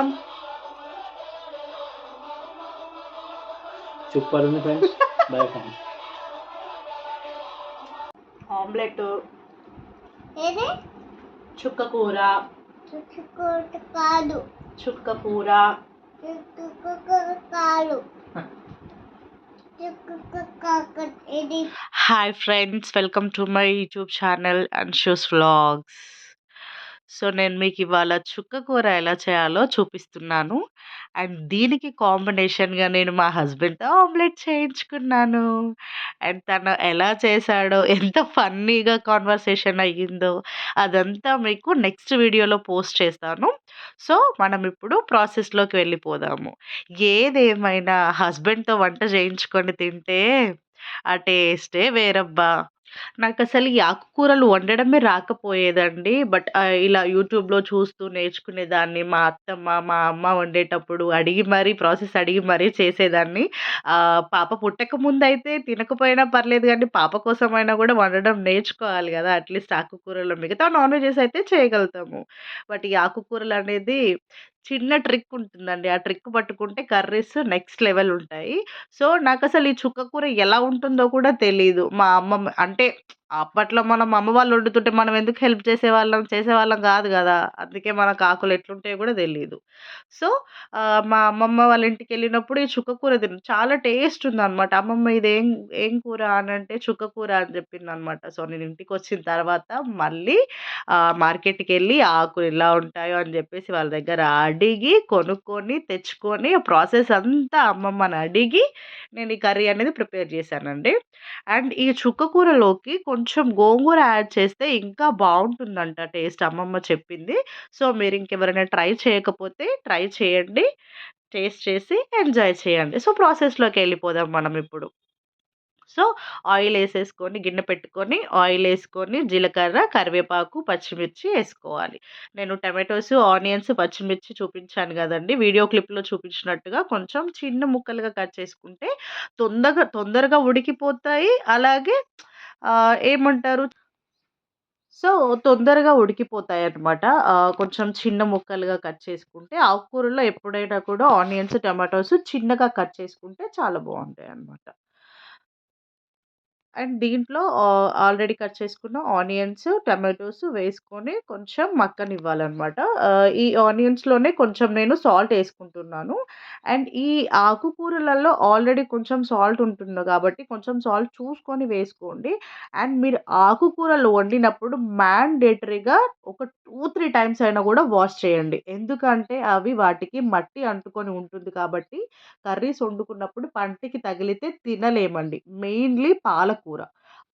Come super ఉంది friends bye friends omelette ఏది చుక్క కూర చుట్టుకోట కాదు చుక్క కూర చుట్టుకోట కాదు చుట్టుకోక ఇది hi friends welcome to my YouTube channel and shoes vlogs so నేను మీకు ఇవాళ చుక్క కూర ఎలా చేయాలో చూపిస్తున్నాను. అండ్ దీనికి కాంబినేషన్గా నేను మా హస్బెండ్తో ఆమ్లెట్ చేయించుకున్నాను. అండ్ తను ఎలా చేశాడో ఎంత ఫన్నీగా కాన్వర్సేషన్ అయ్యిందో అదంతా మీకు నెక్స్ట్ వీడియోలో పోస్ట్ చేస్తాను. సో మనం ఇప్పుడు ప్రాసెస్లోకి వెళ్ళిపోదాము. ఏదేమైనా హస్బెండ్తో వంట చేయించుకొని తింటే ఆ టేస్టే వేరబ్బా. నాకు అసలు ఈ ఆకుకూరలు వండడమే రాకపోయేదండి. బట్ ఇలా యూట్యూబ్లో చూస్తూ నేర్చుకునేదాన్ని. మా అత్తమ్మ మా అమ్మ వండేటప్పుడు అడిగి మరీ ప్రాసెస్ అడిగి మరీ చేసేదాన్ని. పాప పుట్టక ముందు అయితే తినకపోయినా పర్లేదు కానీ పాప కోసమైనా కూడా వండడం నేర్చుకోవాలి కదా! అట్లీస్ట్ ఆకుకూరలు మిగతా నాన్ వెజెస్ అయితే చేయగలుగుతాము బట్ ఈ ఆకుకూరలు అనేది చిన్న ట్రిక్ ఉంటుందండి. ఆ ట్రిక్ పట్టుకుంటే కర్రీస్ నెక్స్ట్ లెవెల్ ఉంటాయి. సో నాకు అసలు ఈ చుక్క కూర ఎలా ఉంటుందో కూడా తెలీదు. మా అమ్మమ్మ అంటే అప్పట్లో మనం అమ్మ వాళ్ళు వండుతుంటే మనం ఎందుకు హెల్ప్ చేసేవాళ్ళం చేసేవాళ్ళం కాదు కదా. అందుకే మనకు ఆకులు ఎట్లుంటాయో కూడా తెలియదు సో మా అమ్మమ్మ వాళ్ళ ఇంటికి వెళ్ళినప్పుడు ఈ చుక్క కూర చాలా టేస్ట్ ఉందన్నమాట. అమ్మమ్మ ఇది ఏం ఏం కూర అని అంటే చుక్క కూర అని చెప్పింది అనమాట సో నేను ఇంటికి వచ్చిన తర్వాత మళ్ళీ మార్కెట్కి వెళ్ళి ఆకులు ఎలా ఉంటాయో అని చెప్పేసి వాళ్ళ దగ్గర అడిగి కొనుక్కొని తెచ్చుకొని ప్రాసెస్ అంతా అమ్మమ్మని అడిగి నేను ఈ కర్రీ అనేది ప్రిపేర్ చేశానండి. అండ్ ఈ చుక్క కూరలోకి కొంచెం గోంగూర యాడ్ చేస్తే ఇంకా బాగుంటుందంట టేస్ట్ అమ్మమ్మ చెప్పింది. సో మీరు ఇంకెవరైనా ట్రై చేయకపోతే ట్రై చేయండి టేస్ట్ చేసి ఎంజాయ్ చేయండి. సో ప్రాసెస్లోకి వెళ్ళిపోదాం మనం ఇప్పుడు. సో ఆయిల్ వేసేసుకొని గిన్నె పెట్టుకొని ఆయిల్ వేసుకొని జీలకర్ర కరివేపాకు పచ్చిమిర్చి వేసుకోవాలి నేను టమాటోస్ ఆనియన్స్ పచ్చిమిర్చి చూపించాను కదండి. వీడియో క్లిప్లో చూపించినట్టుగా కొంచెం చిన్న ముక్కలుగా కట్ చేసుకుంటే తొందరగా తొందరగా ఉడికిపోతాయి. అలాగే ఏమంటారు? సో తొందరగా ఉడికిపోతాయి అనమాట కొంచెం చిన్న ముక్కలుగా కట్ చేసుకుంటే ఆకుకూరలో ఎప్పుడైనా కూడా ఆనియన్స్ టమాటోస్ చిన్నగా కట్ చేసుకుంటే చాలా బాగుంటాయి అన్నమాట. అండ్ దీంట్లో ఆల్రెడీ కట్ చేసుకున్న ఆనియన్స్ టమాటోస్ వేసుకొని కొంచెం మక్కనివ్వాలన్నమాట. ఈ ఆనియన్స్లోనే కొంచెం నేను సాల్ట్ వేసుకుంటున్నాను. అండ్ ఈ ఆకుకూరలలో ఆల్రెడీ కొంచెం సాల్ట్ ఉంటుంది కాబట్టి కొంచెం సాల్ట్ చూసుకొని వేసుకోండి. అండ్ మీరు ఆకుకూరలు వండినప్పుడు మ్యాండేటరీగా ఒక టూ త్రీ టైమ్స్ అయినా కూడా వాష్ చేయండి. ఎందుకంటే అవి వాటికి మట్టి అంటుకొని ఉంటుంది కాబట్టి కర్రీస్ వండుకున్నప్పుడు పంటికి తగిలితే తినలేమండి. మెయిన్లీ పాలకూర.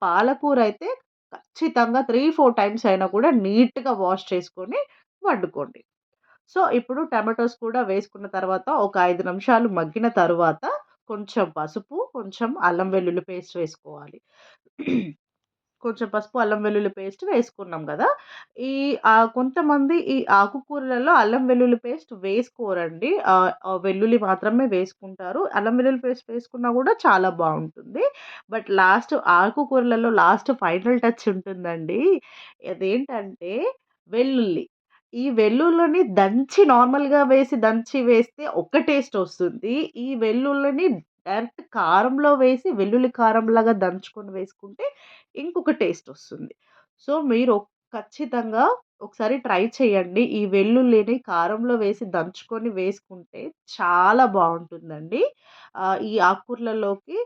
పాలకూర అయితే ఖచ్చితంగా త్రీ ఫోర్ టైమ్స్ అయినా కూడా నీట్గా వాష్ చేసుకొని వండుకోండి. సో ఇప్పుడు టమాటోస్ కూడా వేసుకున్న తర్వాత ఒక ఐదు నిమిషాలు మగ్గిన తర్వాత కొంచెం పసుపు కొంచెం అల్లం వెల్లుల్లి పేస్ట్ వేసుకోవాలి. కొంచెం పసుపు అల్లం వెల్లుల్లి పేస్ట్ వేసుకున్నాం కదా. ఈ కొంతమంది ఈ ఆకుకూరలలో అల్లం వెల్లుల్లి పేస్ట్ వేసుకోరండి. వెల్లుల్లి మాత్రమే వేసుకుంటారు. అల్లం వెల్లుల్లి పేస్ట్ వేసుకున్నా కూడా చాలా బాగుంటుంది. బట్ లాస్ట్ ఆకుకూరలలో లాస్ట్ ఫైనల్ టచ్ ఉంటుందండి. అదేంటంటే వెల్లుల్లి. ఈ వెల్లుల్లిని దంచి నార్మల్గా వేసి దంచి వేస్తే ఒక టేస్ట్ వస్తుంది. ఈ వెల్లుల్లిని డైరెక్ట్ కారంలో వేసి వెల్లుల్లి కారంలాగా దంచుకొని వేసుకుంటే ఇంకొక టేస్ట్ వస్తుంది. సో మీరు ఖచ్చితంగా ఒకసారి ట్రై చేయండి. ఈ వెల్లుల్లిని కారంలో వేసి దంచుకొని వేసుకుంటే చాలా బాగుంటుందండి. ఈ ఆకుకూరలలోకి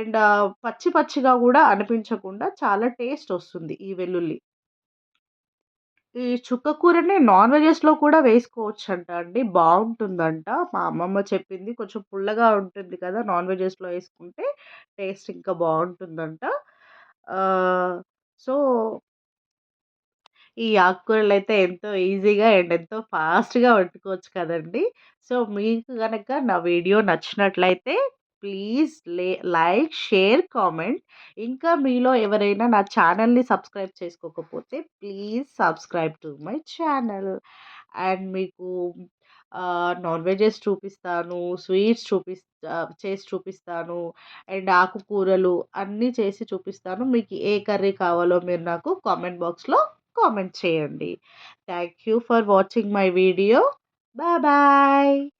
అండ్ పచ్చి పచ్చిగా కూడా అనిపించకుండా చాలా టేస్ట్ వస్తుంది ఈ వెల్లుల్లి. ఈ చుక్క కూరని నాన్ వెజెస్లో కూడా వేసుకోవచ్చంట అండి. బాగుంటుందంట. మా అమ్మమ్మ చెప్పింది. కొంచెం పుల్లగా ఉంటుంది కదా నాన్ వెజెస్లో వేసుకుంటే టేస్ట్ ఇంకా బాగుంటుందంట. సో ఈ ఆకుకూరలు అయితే ఎంతో ఈజీగా అండ్ ఎంతో ఫాస్ట్గా వండుకోవచ్చు కదండి. సో మీకు కనుక నా వీడియో నచ్చినట్లయితే ప్లీజ్ లే లైక్ షేర్ కామెంట్. ఇంకా మీలో ఎవరైనా నా ఛానల్ని సబ్స్క్రైబ్ చేసుకోకపోతే please subscribe to my channel. And మీకు నాన్ వెజెస్ చూపిస్తాను స్వీట్స్ చూపిస్తా చేసి చూపిస్తాను అండ్ ఆకుకూరలు అన్నీ చేసి చూపిస్తాను. మీకు ఏ కర్రీ కావాలో మీరు నాకు కామెంట్ బాక్స్లో కామెంట్ చేయండి. Thank you for watching my video. Bye bye bye.